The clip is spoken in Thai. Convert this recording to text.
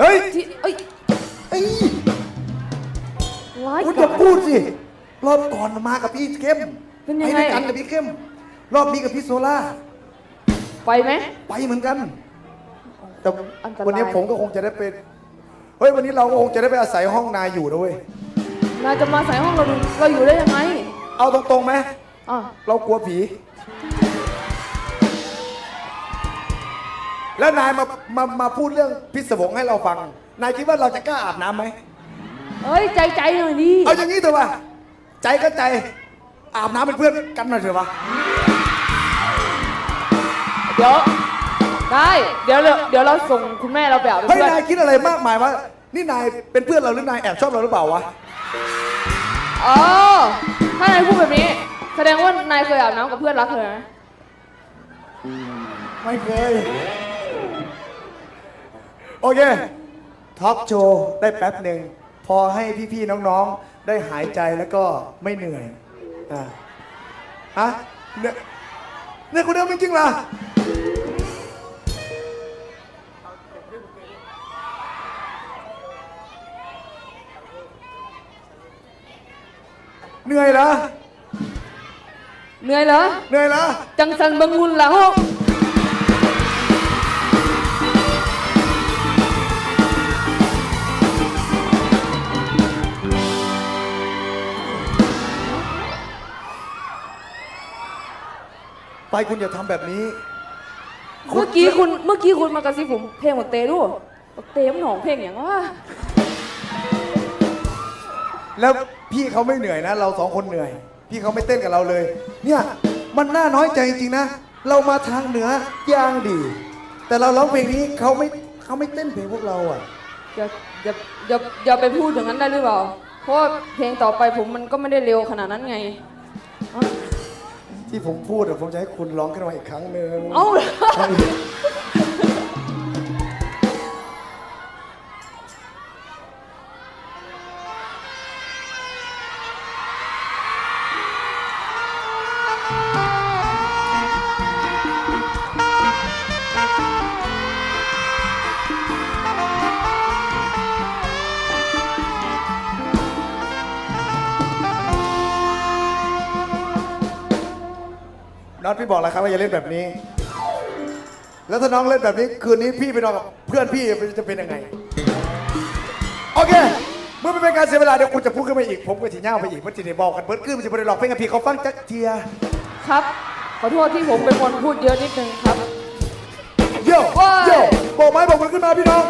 เฮ้ยที่เอ้ยเอ้ยร้ายคุณกาจะจพูดสิ รอบก่อนมากับพี่เข้มเป็นยังไงไปด้วยกันกับพี่เข้ม รอบนี้กับพี่โซล่า ไปไหม ไปเหมือนกัน แต่อันตราย วันนี้ผมก็คงจะได้เป็นเฮ้ย วันนี้เราก็คงจะได้ไปอาศัยห้องนายอยู่นะเว้ย นายจะมาใส่ห้องเราดูเราอยู่ได้ยังไงเอาตรงๆไหม อะเรากลัวผี แล้วนายมามามาพูดเรื่องพิศวงให้เราฟัง นายคิดว่าเราจะกล้าอาบน้ำไหม เอ้ยใจใจหน่อยดิเอาอย่างนี้เถอะวะใจก็ใจอาบน้ำเป็นเพื่อนกันหน่อยเถอะวะเดี๋ยวได้เดี๋ยวเราเดี๋ยวเราส่งคุณแม่เราไปอาบเป็นเฮ้ยเพื่อนนายคิดอะไรมากมายวะนี่นายเป็นเพื่อนเราหรือนายแอบชอบเราหรือเปล่าวะอ๋อถ้านายพูดแบบนี้ แสดงว่านายเคยอาบน้ำกับเพื่อนรักเธอไหมไม่เคย โอเคทอล์กโชว์ได้แป๊บหนึ่ง พอให้พี่ๆน้องๆ ได้หายใจแล้วก็ไม่เหนื่อย อ่าฮะเนี่ยเนี่ยคุณเดิมจริงๆล่ะเหนื่อยเหรอ เหนื่อยเหรอ เหนื่อยเหรอ จังสันบังงุนละฮก ไปคุณอย่าทำแบบนี้ เมื่อกี้คุณเมื่อกี้คุณมากระซิบผมเพลงบักเตดูบักเตมันหนองเพลงอย่างว่าแล้วพี่เขาไม่เหนื่อยนะ เราสองคนเหนื่อย พี่เขาไม่เต้นกับเราเลย เนี่ยมันน่าน้อยใจจริงๆนะ เรามาทางเหนือย่างดี แต่เราร้องเพลงนี้เขาไม่เขาไม่เต้นเพลงพวกเราอะ อย่าอย่าอย่าอย่าไปพูดอย่างนั้นได้หรือเปล่า เพราะว่าเพลงต่อไปผมมันก็ไม่ได้เร็วขนาดนั้นไง ที่ผมพูดอะผมจะให้คุณร้องขึ้นมาอีกครั้งหนึ่ง เอ้า น็อตพี่บอกแล้วครับว่าอย่าเล่นแบบนี้ แล้วถ้าน้องเล่นแบบนี้ คืนนี้พี่ไปนอนกับเพื่อนพี่จะเป็นยังไง โอเค เมื่อไม่เป็นการเสียเวลาเดี๋ยวคุณจะพูดขึ้นมาอีก ผมก็จะย่างไปอีกมันจะได้บอกกันเบิร์ดขึ้นมันจะไม่ได้หลอกเพลงกับพี่เขาฟังจักเทียครับ ขอโทษที่ผมเป็นคนพูดเยอะนิดนึงครับ โย่ว้ายโย่บอกไม้บอกมือขึ้นมาพี่น้อง